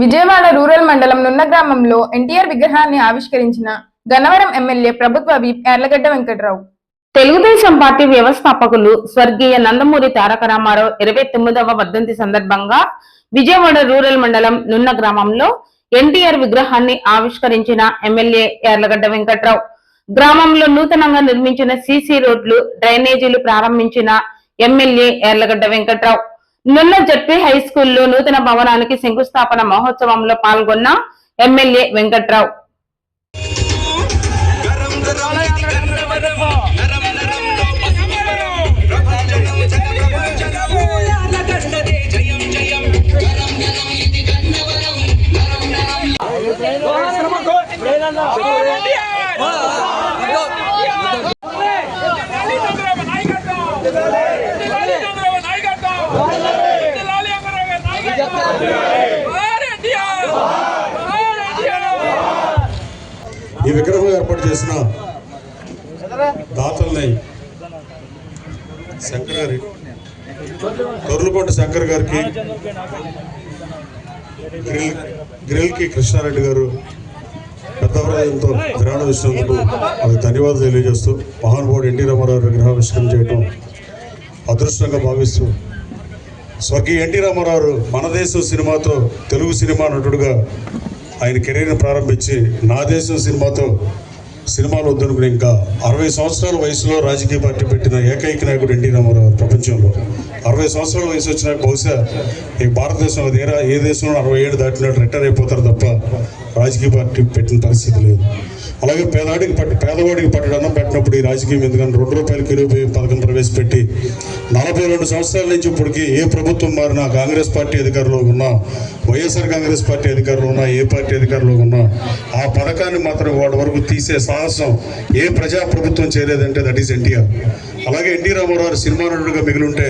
Vijayawada rural మండలం నున్న గ్రామంలో ఎన్టీఆర్ విగ్రహాన్ని ఆవిష్కరించిన గన్నవరం ఎమ్మెల్యే ప్రభుత్వ వీప్ ఎర్లగడ్డ వెంకటరావు. తెలుగుదేశం పార్టీ వ్యవస్థాపకులు స్వర్గీయ నందమూరి తారక రామారావు ఇరవై తొమ్మిదవ వర్ధంతి సందర్భంగా విజయవాడ రూరల్ మండలం నున్న గ్రామంలో ఎన్టీఆర్ విగ్రహాన్ని ఆవిష్కరించిన ఎమ్మెల్యే యార్లగడ్డ వెంకట్రావు. గ్రామంలో నూతనంగా నిర్మించిన సీసీ రోడ్లు డ్రైనేజీలు ప్రారంభించిన ఎమ్మెల్యే ఎర్లగడ్డ వెంకట్రావు. నున్న జడ్పీ హై స్కూల్లో నూతన భవనానికి శంకుస్థాపన మహోత్సవంలో పాల్గొన్న ఎమ్మెల్యే వెంకట్రావు. ఈ విగ్రహం ఏర్పాటు చేసిన దాతల్ని శంకర్ గారి తొర్లుకొండ శంకర్ గారికి గ్రిల్ గ్రిల్కి కృష్ణారెడ్డి గారు పెద్ద హృదయంతో విరాళం ఇచ్చినందుకు వాళ్ళకి ధన్యవాదాలు తెలియజేస్తూ మహానుభావుడు ఎన్టీ రామారావు విగ్రహావిష్కరణ చేయడం అదృష్టంగా భావిస్తూ స్వర్గీయ ఎన్టీ రామారావు మన దేశం సినిమాతో తెలుగు సినిమా నటుడుగా ఆయన కెరీర్ని ప్రారంభించి నా దేశం సినిమాతో సినిమాలు వద్దనుకుని ఇంకా అరవై సంవత్సరాల వయసులో రాజకీయ పార్టీ పెట్టిన ఏకైక నాయకుడు ఎన్టీ రామారావు ప్రపంచంలో. అరవై సంవత్సరాల వయసు వచ్చినాక బహుశా ఈ భారతదేశంలో ఏరా ఏ దేశంలో అరవై ఏడు దాటినట్టు రిటైర్ అయిపోతారు తప్ప రాజకీయ పార్టీ పెట్టిన పరిస్థితి లేదు. అలాగే పేదవాడికి పట్టి పేదవాడికి పట్టడం పెట్టినప్పుడు ఈ రాజకీయం ఎందుకంటే రెండు రూపాయల కిలో పథకం ప్రవేశపెట్టి నలభై రెండు సంవత్సరాల నుంచి ఇప్పటికీ ఏ ప్రభుత్వం మారినా కాంగ్రెస్ పార్టీ అధికారంలో ఉన్నా వైఎస్ఆర్ కాంగ్రెస్ పార్టీ అధికారంలో ఉన్నా ఏ పార్టీ అధికారంలో ఉన్నా ఆ పథకాన్ని మాత్రం వాడి వరకు తీసే సాహసం ఏ ప్రజా ప్రభుత్వం చేయలేదంటే దట్ ఈస్ ఎన్టీఆర్. అలాగే ఎన్టీ రామారావు సినిమా నటుడుగా మిగిలి ఉంటే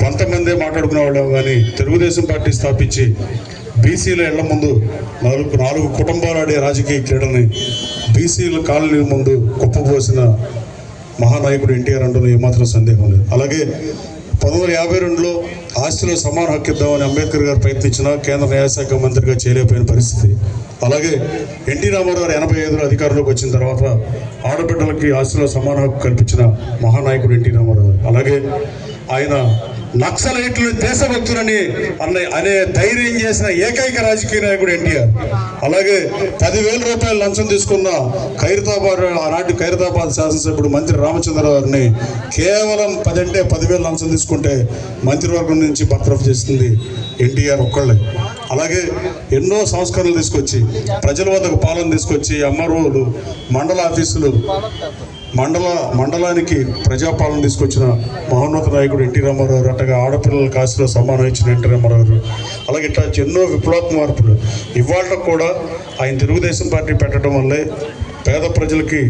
కొంతమందే మాట్లాడుకునే వాళ్ళం కానీ తెలుగుదేశం పార్టీ స్థాపించి బీసీల ఇళ్ళ ముందు నాలుగు నాలుగు కుటుంబాలు ఆడే రాజకీయ క్రీడని బీసీల కాలనీ ముందు కుప్పపోసిన మహానాయకుడు ఎన్టీఆర్ అంటున్న ఏమాత్రం సందేహం లేదు అలాగే పంతొమ్మిది వందల యాభై రెండులో ఆస్తిలో సమాన హక్కు ఇద్దామని అంబేద్కర్ గారు ప్రయత్నించిన కేంద్ర న్యాయశాఖ మంత్రిగా చేయలేకపోయిన పరిస్థితి అలాగే ఎన్టీ రామారావు గారు ఎనభై ఐదులో అధికారంలోకి వచ్చిన తర్వాత ఆడబిడ్డలకి ఆస్తిలో సమాన హక్కు కల్పించిన మహానాయకుడు ఎన్టీ రామారావు గారు. అలాగే ఆయన నక్సలైట్లు దేశభక్తులని అన్న అనే ధైర్యం చేసిన ఏకైక రాజకీయ నాయకుడు ఎన్టీఆర్. అలాగే పదివేల రూపాయలు లంచం తీసుకున్న ఖైరతాబాద్ ఆనాటి ఖైరతాబాద్ శాసనసభ్యుడు మంత్రి రామచంద్రరావు గారిని కేవలం పది అంటే పదివేలు లంచం తీసుకుంటే మంత్రివర్గం నుంచి బర్తరఫ్ చేస్తుంది ఎన్టీఆర్ ఒక్కళ్ళే. అలాగే ఎన్నో సంస్కరణలు తీసుకొచ్చి ప్రజల వద్దకు పాలన తీసుకొచ్చి ఎంఆర్ఓలు మండల ఆఫీసులు మండల మండలానికి ప్రజాపాలన తీసుకొచ్చిన మహోన్నత నాయకుడు ఎన్టీ రామారావు గారు అట్టగా ఆడపిల్లల కాశీలో సమానం ఇచ్చిన ఎన్టీ రామారావు. గారు అలాగే ఇట్లా ఎన్నో విప్లవాత్మ మార్పులు. ఇవాళ కూడా ఆయన తెలుగుదేశం పార్టీ పెట్టడం వల్లే పేద ప్రజలకి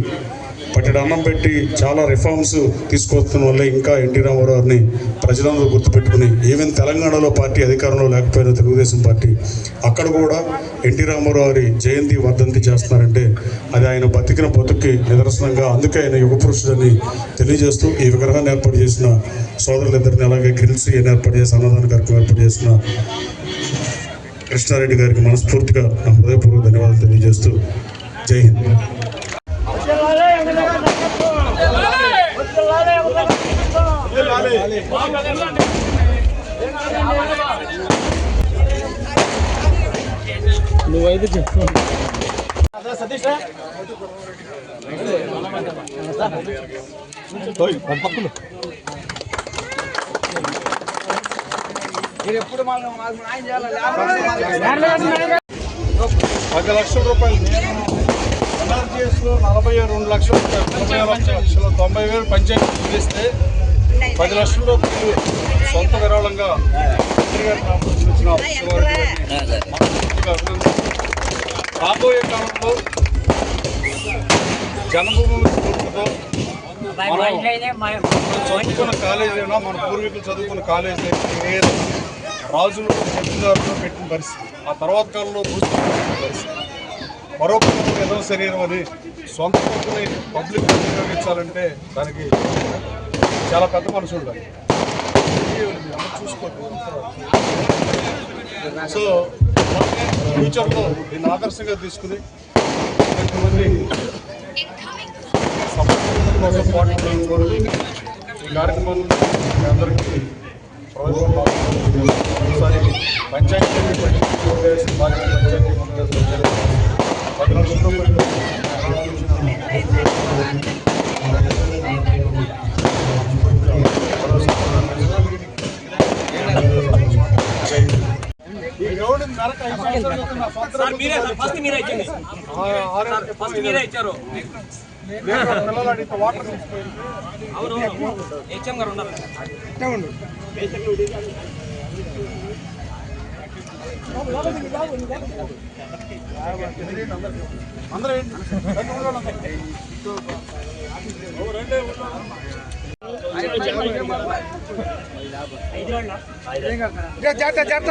పట్టెడు అన్నం పెట్టి చాలా రిఫార్మ్స్ తీసుకొస్తున్న వల్లే ఇంకా ఎన్టీ రామారావు గారిని ప్రజలందరూ గుర్తుపెట్టుకుని ఈవెన్ తెలంగాణలో పార్టీ అధికారంలో లేకపోయిన తెలుగుదేశం పార్టీ అక్కడ కూడా ఎన్టీ రామారావు గారి జయంతి వర్ధంతి చేస్తున్నారంటే అది ఆయన బతికిన బతుక్కి నిదర్శనంగా అందుకే ఆయన యుగ పురుషుడని తెలియజేస్తూ ఈ విగ్రహాన్ని ఏర్పాటు చేసిన సోదరులిద్దరిని అలాగే గ్రిల్స్ ఈయన ఏర్పాటు చేసి అన్నదాన కార్యక్రమం ఏర్పాటు చేసిన కృష్ణారెడ్డి గారికి మనస్ఫూర్తిగా నా హృదయపూర్వక ధన్యవాదాలు తెలియజేస్తూ జై హింద్. పది లక్షల రూపాయలు. ఎన్ఆర్జీఎస్లో నలభై రెండు లక్షల లక్షలు తొంభై వేలు పంచాయతీ ఇస్తే పది లక్షల రూపాయలు సొంత విరాళంగా. రాబోయే కాలంలో జన్మభూమి స్ఫూర్తితో చదువుకున్న కాలేజీ అయినా మన పూర్వీకులు చదువుకున్న కాలేజీ ఏ రాజులు జమీందారులు పెట్టిన పరిస్థితి. ఆ తర్వాత కాలంలో దూసుకున్న పరిస్థితి. ఏదో శరీరం అని సొంత పబ్లిక్ ఉపయోగించాలంటే దానికి చాలా పెద్ద మనుషులు చూసుకోండి సో ఫ్యూచర్లో దీన్ని ఆదర్శంగా తీసుకుని కొంతమంది కోసం పాటుపడాలని కోరుతూ ఈ కార్యక్రమం అందరికీ ప్రభుత్వం ఒకసారి పంచాయతీ పంచాయతీ పది అందరూ రెండు ఊళ్ళో. జాగ్రత్త.